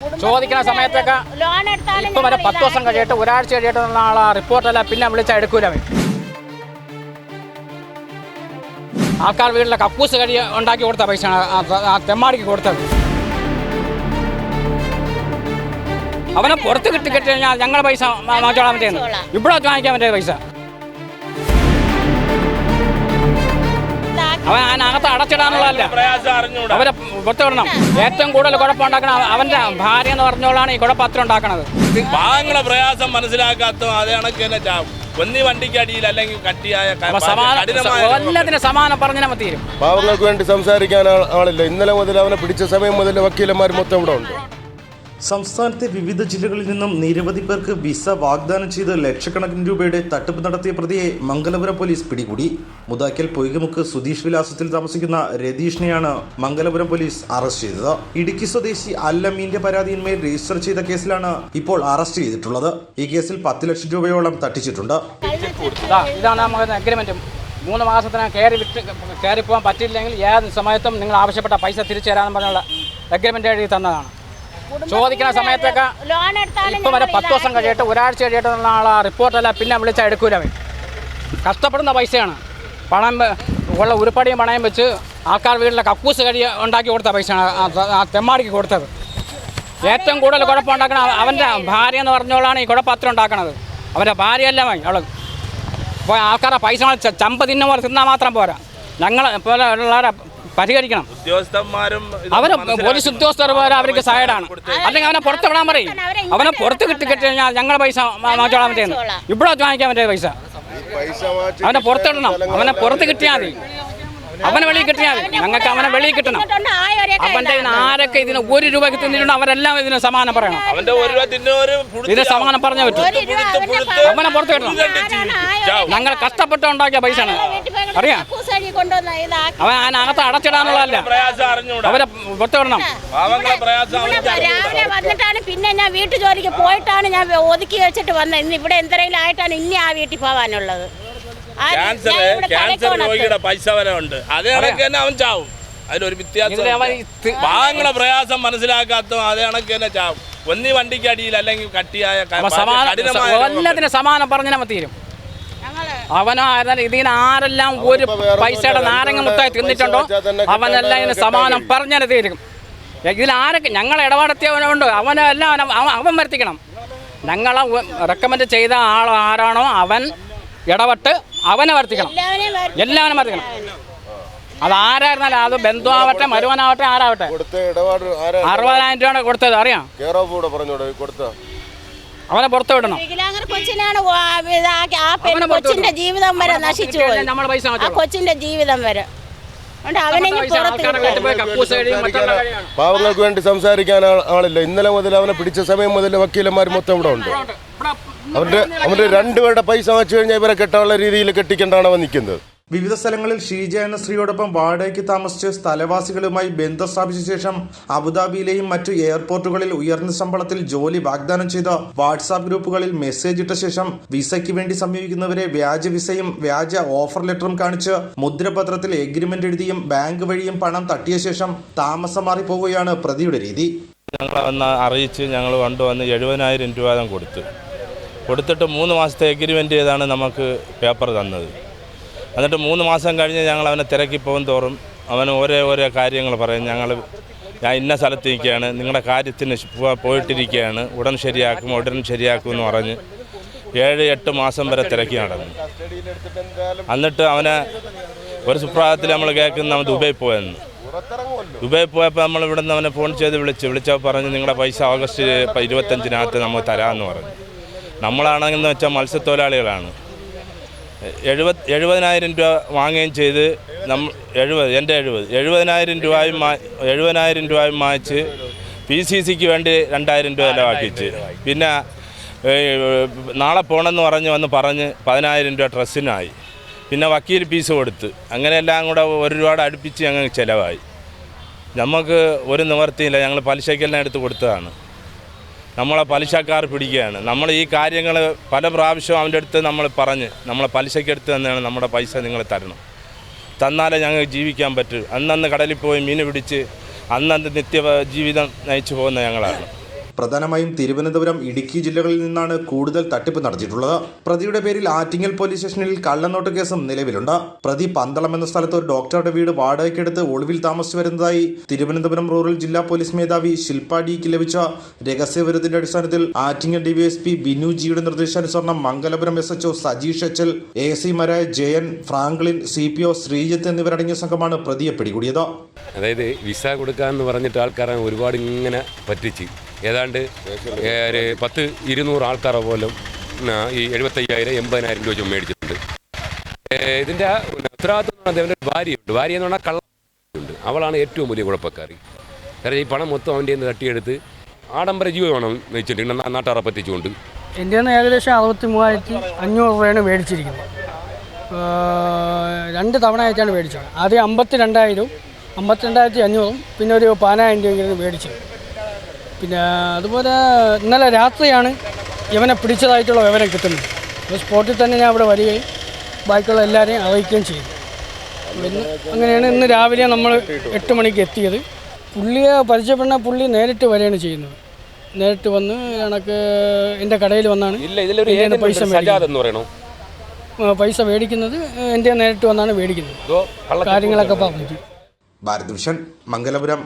ചോദിക്കുന്ന സമയത്തൊക്കെ ഇപ്പൊ വരെ പത്ത് ദിവസം കഴിയിട്ട് ഒരാഴ്ച കഴിയിട്ട് ആളാ. റിപ്പോർട്ടല്ല പിന്നെ വിളിച്ചാൽ എടുക്കൂല ആൾക്കാർ വീട്ടിലെ കക്കൂസ് കഴി ഉണ്ടാക്കി കൊടുത്ത പൈസ ആ തെമ്മാടിക്ക് കൊടുത്തത്. അവനെ പുറത്ത് കിട്ടി കിട്ടി കഴിഞ്ഞാൽ ഞങ്ങൾ പൈസ വാങ്ങിച്ചോളാൻ പറ്റുന്നു ഇവിടെ വാങ്ങിക്കാൻ പറ്റിയ പൈസ. അവൻ അടച്ചിടാനുള്ളതല്ല അറിഞ്ഞൂടാ. അവരെ പുറത്ത് വിടണം ഏറ്റവും കൂടുതൽ കുഴപ്പമുണ്ടാക്കണം അവന്റെ ഭാര്യ എന്ന് പറഞ്ഞോളാണ് ഈ കുഴപ്പത്തിൽ ഉണ്ടാക്കണത്. പാവങ്ങളെ പ്രയാസം മനസ്സിലാക്കാത്ത അതേ കണക്ക് തന്നെ ചാവും. ഒന്നി വണ്ടിക്ക് അല്ലെങ്കിൽ കട്ടിയായ ക- അപ്പൊ സമാന കഠിനമായ എല്ലാത്തിനും സമാനം പറഞ്ഞാൽ മതി പാവങ്ങൾക്ക് വേണ്ടി സംസാരിക്കാൻ ആളില്ല. ഇന്നലെ മുതൽ അവനെ പിടിച്ച സമയം മുതൽ വക്കീലന്മാർ മൊത്തം ഇവിടെ ഉണ്ട്. സംസ്ഥാനത്തെ വിവിധ ജില്ലകളിൽ നിന്നും നിരവധി പേർക്ക് വിസ വാഗ്ദാനം ചെയ്ത് ലക്ഷക്കണക്കിന് രൂപയുടെ തട്ടിപ്പ് നടത്തിയ പ്രതിയെ മംഗലപുരം പോലീസ് പിടികൂടി. മുതാക്കൽ പൊയ്കമുക്ക് സുധീഷ് വിലാസത്തിൽ താമസിക്കുന്ന രതീഷിനെയാണ് മംഗലപുരം പോലീസ് അറസ്റ്റ് ചെയ്തത്. ഇടുക്കി സ്വദേശി അല്ലമീന്റെ പരാതിയിന്മേൽ രജിസ്റ്റർ ചെയ്ത കേസിലാണ് ഇപ്പോൾ അറസ്റ്റ് ചെയ്തിട്ടുള്ളത്. ഈ കേസിൽ പത്ത് ലക്ഷം രൂപയോളം തട്ടിച്ചിട്ടുണ്ട്. ഇതാണ് മൂന്ന് മാസത്തിനകം കയറി വിട്ട് കയറി പോകാൻ പറ്റില്ലെങ്കിൽ ഏത് സമയത്തും നിങ്ങൾ ആവശ്യപ്പെട്ട പൈസ തിരിച്ചു തരാമെന്ന് പറഞ്ഞുള്ള അഗ്രിമെന്റ് എഴുതി തന്നതാണ്. ചോദിക്കുന്ന സമയത്തൊക്കെ ലോൺ ഇപ്പൊ വരെ പത്ത് ദിവസം കഴിയട്ടെ ഒരാഴ്ച കഴിയട്ടെന്നുള്ള ആളാ റിപ്പോർട്ടല്ല പിന്നെ വിളിച്ചാൽ എടുക്കൂല അവൻ. കഷ്ടപ്പെടുന്ന പൈസയാണ്. പണം ഉള്ള ഉരുപ്പടിയും പണയം വെച്ച് ആൾക്കാർ വീട്ടിലെ കക്കൂസ് കഴി ഉണ്ടാക്കി കൊടുത്ത പൈസയാണ് ആ- തെമ്മാടിക്ക് കൊടുത്തത്. ഏറ്റവും കൂടുതൽ കുഴപ്പം ഉണ്ടാക്കണ അവന്റെ ഭാര്യ എന്ന് പറഞ്ഞോളാണ് ഈ കുഴപ്പത്രം ഉണ്ടാക്കണത്. അവന്റെ ഭാര്യയല്ല മതി അവൾ ഇപ്പോൾ ആൾക്കാരുടെ പൈസ ചമ്പ തിന്നുമ്പോൾ തിന്നാൽ മാത്രം പോരാ. ഞങ്ങൾ പോലെ ഉള്ളവരെ പരിഹരിക്കണം ഉദ്യോഗസ്ഥന്മാരും അവന് പോലീസ് ഉദ്യോഗസ്ഥർ പോലെ അവർക്ക് സൈഡാണ് അല്ലെങ്കിൽ അവനെ പുറത്ത് വിടാൻ പറയും. അവനെ പുറത്ത് കിട്ടി കിട്ടി കഴിഞ്ഞാൽ ഞങ്ങൾ പൈസ മാറ്റോളാൻ പറ്റുന്നു ഇവിടെ വാങ്ങിക്കാൻ പറ്റിയ പൈസ. പൈസ വാങ്ങിച്ച് അവനെ പുറത്തിടണം. അവനെ പുറത്ത് കിട്ടിയാൽ മതി. അവനെ വെളിയിൽ കിട്ടിയാൽ മതി. ഞങ്ങൾക്ക് അവനെ വെളിയിൽ കിട്ടണം. അവന്റെ ആരൊക്കെ ഇതിന് ഒരു രൂപയ്ക്ക് തിന്നിട്ടുണ്ട് അവരെല്ലാം ഇതിന് സമാനം പറയണം. അവന്റെ ഒരു രൂപ തിന്നൊരു ഇതിന് സമാനം പറഞ്ഞ പറ്റും. അവനെ പുറത്ത് കിട്ടണം ഞങ്ങൾ കഷ്ടപ്പെട്ട് ഉണ്ടാക്കിയ ആണ് അറിയാം. അവൻ അതിനകത്ത് അടച്ചിടാനുള്ളതല്ല. പ്രയാസം അറിഞ്ഞൂടാ. അവരെ പുറത്ത് വിടണം പ്രയാസം അവർക്ക് രാവിലെ വന്നിട്ടാണ് പിന്നെ ഞാൻ വീട്ടു ജോലിക്ക് പോയിട്ടാണ് ഞാൻ ഒതുക്കി വെച്ചിട്ട് വന്നത്. ഇന്ന് ഇവിടെ എന്തെങ്കിലും ആയിട്ടാണ് ഇനി ആ വീട്ടിൽ പോകാനുള്ളത് ക്യാൻസർ ക്യാൻസർ രോഗിയുടെ പൈസ വരെ ഉണ്ട്. അതേ കണക്ക് തന്നെ അവൻ ചാവും. അതിലൊരു വ്യത്യാസം പാവങ്ങളെ പ്രയാസം മനസ്സിലാക്കാത്ത അതേ കണക്ക് തന്നെ ചാവും. ഒന്നി വണ്ടിക്ക് അടിയിൽ അല്ലെങ്കിൽ കട്ടിയായ സമാനം പറഞ്ഞാൽ തീരും. ഞങ്ങൾ രീതിയിൽ ആരാലും ആരെല്ലാം ഒരു പൈസയുടെ നാരങ്ങ മുട്ടായി തിന്നിട്ടുണ്ടോ? അവനെല്ലാം ഇതിന് സമാനം പറഞ്ഞു തീരും. ഇതിൽ ആരൊക്കെ ഞങ്ങൾ ഇടപാടത്തിയവനുണ്ട്. അവനെല്ലാം അവൻ- വരുത്തിക്കണം. ഞങ്ങളെ റെക്കമെൻഡ് ചെയ്ത ആൾ ആരാണോ അവൻ ഇടപെട്ട് അവനെ വരുത്തിക്കണം. എല്ലാവരും വരുത്തിക്കണം. അത് ആരായിരുന്നാലും അത് ബന്ധുവാവട്ടെ മരുവനാവട്ടെ ആരാവട്ടെ. അറുപതിനായിരം രൂപയാണ് കൊടുത്തത്. അറിയാം? അവനെ പുറത്തു വിടണം. വികലാംഗർ കൊച്ചിനാണ് ആ പെൺ കൊച്ചിന്റെ ജീവിതം വരെ നശിച്ചു പോയി. പൈസ ആ കൊച്ചിന്റെ ജീവിതം വരെ. പാവങ്ങൾക്ക് വേണ്ടി സംസാരിക്കാൻ ആളില്ല. ഇന്നലെ മുതൽ അവനെ പിടിച്ച സമയം മുതൽ വക്കീലന്മാർ മൊത്തം ഇവിടെ ഉണ്ട്. അവന്റെ അവന്റെ രണ്ടുപേരുടെ പൈസ വാങ്ങിച്ചു കഴിഞ്ഞാൽ ഇവരെ കെട്ടാനുള്ള രീതിയിൽ കെട്ടിക്കൊണ്ടാണ് അവൻ നിൽക്കുന്നത്. വിവിധ സ്ഥലങ്ങളിൽ ഷീജ എന്ന സ്ത്രീയോടൊപ്പം വാടകയ്ക്ക് താമസിച്ച് സ്ഥലവാസികളുമായി ബന്ധം സ്ഥാപിച്ച ശേഷം അബുദാബിയിലെയും മറ്റു എയർപോർട്ടുകളിൽ ഉയർന്ന ശമ്പളത്തിൽ ജോലി വാഗ്ദാനം ചെയ്ത വാട്സാപ്പ് ഗ്രൂപ്പുകളിൽ മെസ്സേജ് ഇട്ട ശേഷം വിസയ്ക്ക് വേണ്ടി സമീപിക്കുന്നവരെ വ്യാജ വിസയും വ്യാജ ഓഫർ ലെറ്ററും കാണിച്ച് മുദ്രപത്രത്തിൽ എഗ്രിമെന്റ് എഴുതിയും ബാങ്ക് വഴിയും പണം തട്ടിയ ശേഷം താമസം മാറിപ്പോവുകയാണ് പ്രതിയുടെ രീതി. ഞങ്ങൾ വന്ന് അറിയിച്ച് ഞങ്ങൾ കൊണ്ടുവന്ന് എഴുപതിനായിരം രൂപ കൊടുത്തു. കൊടുത്തിട്ട് മൂന്ന് മാസത്തെ എഗ്രിമെന്റ് ചെയ്താണ് നമുക്ക് പേപ്പർ തന്നത്. എന്നിട്ട് മൂന്ന് മാസം കഴിഞ്ഞ് ഞങ്ങൾ അവനെ തിരക്കി പോകും തോറും അവൻ ഓരോ ഓരോ കാര്യങ്ങൾ പറയും. ഞങ്ങൾ ഞാൻ ഇന്ന സ്ഥലത്ത് നിൽക്കുകയാണ്. നിങ്ങളുടെ കാര്യത്തിന് പോയിട്ടിരിക്കുകയാണ്. ഉടൻ ശരിയാക്കും ഉടൻ ശരിയാക്കും എന്ന് പറഞ്ഞ് ഏഴ് എട്ട് മാസം വരെ തിരക്കി നടന്നു. എന്നിട്ട് അവനെ ഒരു സുപ്രഭാതത്തിൽ നമ്മൾ കേൾക്കുന്ന അവൻ ദുബൈ പോയെന്ന്. ദുബൈ പോയപ്പോൾ നമ്മൾ ഇവിടെ നിന്ന് അവനെ ഫോൺ ചെയ്ത് വിളിച്ച് വിളിച്ചപ്പോൾ പറഞ്ഞ് നിങ്ങളുടെ പൈസ ഓഗസ്റ്റ് ഇരുപത്തഞ്ചിനകത്ത് നമുക്ക് തരാമെന്ന് പറഞ്ഞു. നമ്മളാണെന്ന് വെച്ചാൽ മത്സ്യത്തൊഴിലാളികളാണ്. എഴുപത് എഴുപതിനായിരം രൂപ വാങ്ങുകയും ചെയ്ത് നമ്മൾ എഴുപത് എന്റെ എഴുപത് എഴുപതിനായിരം രൂപയും എഴുപതിനായിരം രൂപയും വാങ്ങിച്ച് പി സി സിക്ക് വേണ്ടി രണ്ടായിരം രൂപ ചിലവാക്കിച്ച് പിന്നെ നാളെ പോകണമെന്ന് പറഞ്ഞ് വന്ന് പറഞ്ഞ് പതിനായിരം രൂപ ഡ്രസ്സിനായി പിന്നെ വക്കീൽ ഫീസ് കൊടുത്ത്. അങ്ങനെ എല്ലാം കൂടെ ഒരു രൂപയുടെ അടുപ്പിച്ച് ഞങ്ങൾ ചിലവായി. നമുക്ക് ഒരു നിവർത്തിയില്ല ഞങ്ങൾ പലിശക്കെല്ലാം എടുത്ത് കൊടുത്തതാണ്. നമ്മളെ പലിശക്കാർ പിടിക്കുകയാണ്. നമ്മൾ ഈ കാര്യങ്ങൾ പല പ്രാവശ്യം അവന്റെ അടുത്ത് നമ്മൾ പറഞ്ഞ് നമ്മളെ പലിശക്കെടുത്ത് തന്നെയാണ് നമ്മുടെ പൈസ നിങ്ങൾ തരണം. തന്നാലേ ഞങ്ങൾക്ക് ജീവിക്കാൻ പറ്റൂ. അന്നന്ന് കടലിൽ പോയി മീൻ പിടിച്ച് അന്നന്ന് നിത്യ ജീവിതം നയിച്ചു പോകുന്ന ഞങ്ങളാണ്. പ്രധാനമായും തിരുവനന്തപുരം ഇടുക്കി ജില്ലകളിൽ നിന്നാണ് കൂടുതൽ തട്ടിപ്പ് നടത്തിയിട്ടുള്ളത്. പ്രതിയുടെ പേരിൽ ആറ്റിങ്ങൽ പോലീസ് സ്റ്റേഷനിൽ കള്ളനോട്ട് കേസും നിലവിലുണ്ട്. പ്രതി പന്തളം എന്ന സ്ഥലത്ത് ഒരു ഡോക്ടറുടെ വീട് വാടകയ്ക്കെടുത്ത് ഒളിവിൽ താമസിച്ചു വരുന്നതായി തിരുവനന്തപുരം റൂറൽ ജില്ലാ പോലീസ് മേധാവി ശില്പ ഡിക്ക് ലഭിച്ച രഹസ്യവിവരത്തിന്റെ അടിസ്ഥാനത്തിൽ ആറ്റിങ്ങൽ ഡിവൈഎസ്പി ബിനു ജിയുടെ നിർദ്ദേശാനുസരണം Mangalapuram S HO Sajeesh H L A സിമാരായ Jayan Franklin C P O Sreejith എന്നിവരടങ്ങിയ സംഘമാണ് പ്രതിയെ പിടികൂടിയത്. അതായത് വിസ കൊടുക്കാന്ന് പറഞ്ഞിട്ട് ആൾക്കാരെ ഒരുപാട് ഇങ്ങനെ പറ്റിച്ച്. ഏതാണ്ട് ഒരു പത്ത് ഇരുന്നൂറ് ആൾക്കാരെ പോലും ഈ എഴുപത്തയ്യായിരം എൺപതിനായിരം രൂപ വെച്ച് മേടിച്ചിട്ടുണ്ട്. ഇതിന്റെ ഉത്തരവാദിത്വം എന്ന് പറഞ്ഞാൽ ഭാര്യയുണ്ട്. ഭാര്യ എന്ന് പറഞ്ഞാൽ കള്ളുണ്ട് അവളാണ് ഏറ്റവും വലിയ കുഴപ്പക്കാരി. കാരണം ഈ പണം മൊത്തം അവന്റെ നിന്ന് തട്ടിയെടുത്ത് ആഡംബര ജീവിതമാണ് നാ- നാട്ടാറെ പറ്റിച്ചുകൊണ്ട്. എന്റെ നിന്ന് ഏകദേശം അറുപത്തി മൂവായിരത്തി അഞ്ഞൂറ് രൂപയാണ് മേടിച്ചിരിക്കുന്നത്. രണ്ട് തവണ ആയിട്ടാണ് മേടിച്ചത്. ആദ്യം അമ്പത്തി രണ്ടായിരവും അമ്പത്തി രണ്ടായിരത്തി അഞ്ഞൂറും പിന്നെ ഒരു പതിനായിരം രൂപയെങ്കിലും മേടിച്ചത്. പിന്നെ അതുപോലെ ഇന്നലെ രാത്രിയാണ് ഇവനെ പിടിച്ചതായിട്ടുള്ള വിവരം കിട്ടുന്നത്. അപ്പോൾ സ്പോട്ടിൽ തന്നെ ഞാൻ ഇവിടെ വരികയും ബാക്കിയുള്ള എല്ലാവരെയും അറിയിക്കുകയും ചെയ്തു. പിന്നെ അങ്ങനെയാണ് ഇന്ന് രാവിലെ നമ്മൾ എട്ട് മണിക്ക് എത്തിയത്. പുള്ളിയെ പരിചയപ്പെടുന്ന പുള്ളി നേരിട്ട് വരികയാണ് ചെയ്യുന്നത്. നേരിട്ട് വന്ന് കണക്ക് എന്റെ കടയിൽ വന്നാണ് ഇതിലൊരു പൈസ മേടിക്കുന്നത്. പൈസ മേടിക്കുന്നത് എന്റെ നേരിട്ട് വന്നാണ് മേടിക്കുന്നത്. കാര്യങ്ങളൊക്കെ പറഞ്ഞു ഭാരത് വിഷൻ മംഗലപുരം.